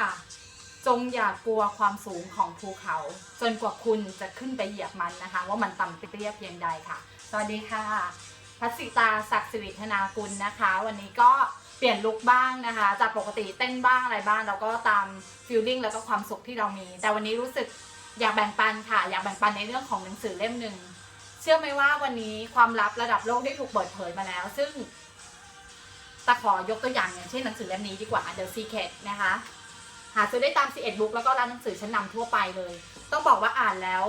ค่ะ จงอย่ากลัวความสูงของภูเขา จนกว่าคุณจะขึ้นไปเหยียบมันนะคะ ว่ามันต่ำเตี้ยเพียงใดค่ะ สวัสดีค่ะพัสิตาศักดิ์สิริธนากุลนะคะ วันนี้ก็เปลี่ยนลุคบ้างนะคะ จากปกติเต้นบ้างอะไรบ้างแล้วก็ตามฟิลลิ่งแล้วก็ความสุขที่เรามี แต่วันนี้รู้สึกอยากแบ่งปันค่ะ อยากแบ่งปันในเรื่องของหนังสือเล่มหนึ่งเชื่อไหมว่าวันนี้ความลับระดับโลกได้ถูกเปิดเผยมาแล้ว ซึ่งตะขอยกตัวอย่างอย่างเช่นหนังสือเล่มนี้ดีกว่า The Secret นะคะ หาซื้อได้ตาม 11 บุ๊กแล้วก็ร้านหนังสือชั้นนำทั่วไปเลย ต้องบอกว่าอ่านแล้ว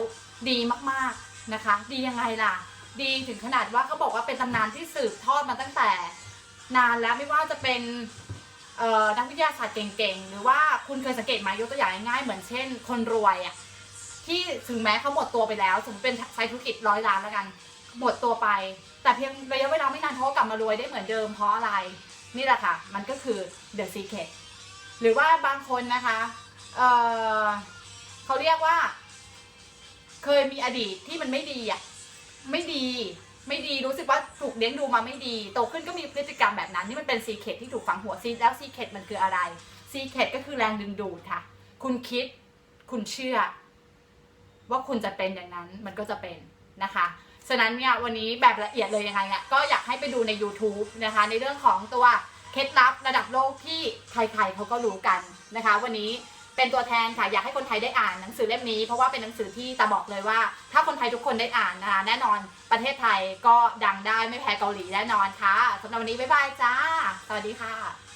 ดีมากๆนะคะ ดียังไงล่ะ ดีถึงขนาดว่าเขาบอกว่าเป็นตำนานที่สืบทอดมาตั้งแต่ นานแล้วไม่ว่าจะเป็นนักวิทยาศาสตร์เก่งๆ หรือว่าคุณเคยสังเกตไหมยกตัวอย่างง่ายๆเหมือนเช่น คนรวยอะที่ถึงแม้เขาหมดตัวไปแล้วสมมติเป็นใช้ธุรกิจร้อยล้านแล้วกัน หมดตัวไป แต่เพียงระยะเวลาไม่นานเขาก็กลับมารวยได้เหมือนเดิมเพราะอะไร นี่แหละค่ะ มันก็คือ The Secret หรือว่าบางคนนะคะเออเขาเรียกว่า เคยมีอดีตที่มันไม่ดีอะไม่ดี ไม่ดีรู้สึกว่าถูกเลี้ยงดูมาไม่ดีโตขึ้นก็มีพฤติกรรมแบบนั้นนี่มันเป็นซีเคทที่ถูกฝังหัวซีแล้วซีเคทมันคืออะไรซีเคทก็คือแรงดึงดูดค่ะ คุณคิด คุณเชื่อ ว่าคุณจะเป็นอย่างนั้นมันก็จะเป็นนะคะฉะนั้นเนี่ยวันนี้แบบละเอียดเลยยังไงเนี่ยก็อยากให้ไปดูใน YouTube นะคะ ในเรื่องของตัว เคล็ดลับระดับโลกที่ใครๆเขาก็รู้กันนะคะ วันนี้เป็นตัวแทนค่ะอยากให้คนไทยได้อ่านหนังสือเล่มนี้ เพราะว่าเป็นหนังสือที่ตาบอกเลยว่า ถ้าคนไทยทุกคนได้อ่านนะคะแน่นอนประเทศไทยก็ดังได้ไม่แพ้เกาหลีแน่นอนค่ะสำหรับวันนี้บ๊ายบายจ้า สวัสดีค่ะ